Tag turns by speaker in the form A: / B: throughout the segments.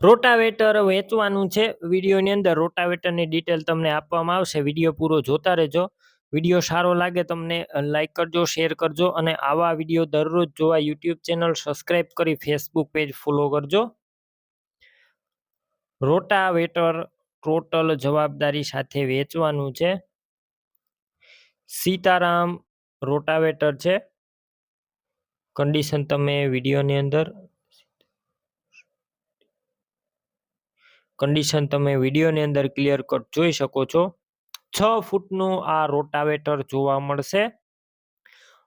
A: Rotavator વેચવાનું છે. વિડીયોની અંદર રોટાવેટરની ડિટેલ તમને આપવામાં આવશે. વીડિયો પૂરો જોતા રહેજો. વીડિયો સારો લાગે તમને લાઇક કરજો શેર કરજો અને આવા વીડિયો દરરોજ જોવા યુટ્યુબ ચેનલ સબસ્ક્રાઈબ કરી ફેસબુક પેજ ફોલો કરજો. રોટાવેટર ટોટલ જવાબદારી સાથે વેચવાનું છે. સીતારામ રોટાવેટર છે. કન્ડિશન તમે વિડીયોની અંદર કન્ડિશન તમે વિડીયોની અંદર ક્લિયર કટ જોઈ શકો છો. છ ફૂટનું આ રોટાવેટર જોવા મળશે.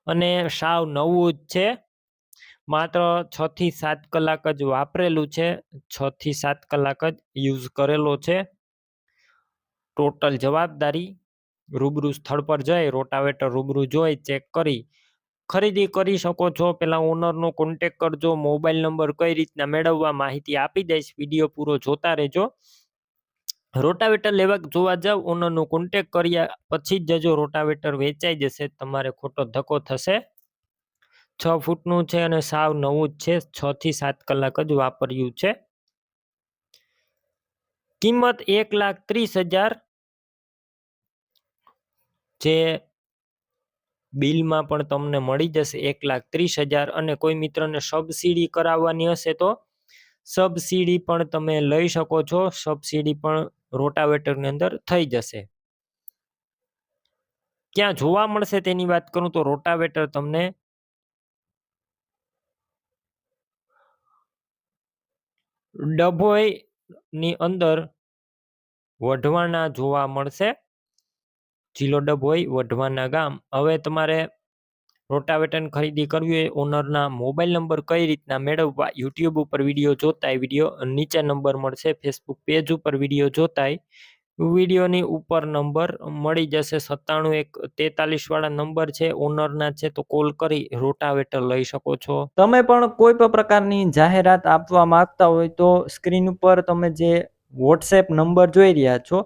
A: અને સાવ નવું જ છે. માત્ર છ થી સાત કલાક જ વાપરેલું છે. છ થી સાત કલાક જ યુઝ કરેલો છે. ટોટલ જવાબદારી રૂબરૂ સ્થળ પર જઈ રોટાવેટર રૂબરૂ જોઈ ચેક કરી ખરીદી કરી શકો છો. પેલા ઓનરનો કોન્ટેક કરજો. મોબાઈલ નંબર કઈ રીતના મેળવવા માહિતી આપી દઈશ. વીડિયો પૂરો જોતા રહેજો. રોટાવેટર લેવા જોવા જાવ. ઓનરનો કોન્ટેક કર્યા પછી જ જજો. રોટાવેટર વેચાઈ જશે. તમારે ખોટો ધક્કો થશે. છ ફૂટનું છે અને સાવ નવું જ છે. છ થી સાત કલાક જ વાપર્યું છે. કિંમત એક લાખ ત્રીસ હજાર જે બિલમાં પણ તમને મળી જશે એક લાખ ત્રીસ હજાર અને કોઈ મિત્રને સબસિડી કરાવવાની હશે તો સબસિડી પણ તમે લઈ શકો છો. સબસિડી પણ રોટાવેટરની અંદર થઈ જશે. ક્યાં જોવા મળશે તેની વાત કરું તો રોટાવેટર તમને ડભોઈ ની અંદર વઢવાના જોવા મળશે. જિલ્લો હોય વઢવાના ગામ. હવે તમારે રોટાવેટર ખરીદી કરવી હોય, ઓનરના મોબાઈલ નંબર કઈ રીતના મેળવવા? યુટ્યુબ ઉપર વીડિયો જોતાય, વીડિયો નીચે નંબર મળશે, ફેસબુક પેજ ઉપર વીડિયો જોતાય. વિડીયોની ઉપર નંબર મળી જશે, સત્તાણું એક તેતાલીસવાળા નંબર છે, ઓનરના છે, તો કોલ કરી રોટાવેટર લઈ શકો છો.
B: તમે પણ કોઈ પણ પ્રકારની જાહેરાત આપવા માંગતા હોય તો સ્ક્રીન ઉપર તમે જે વોટ્સએપ નંબર જોઈ રહ્યા છો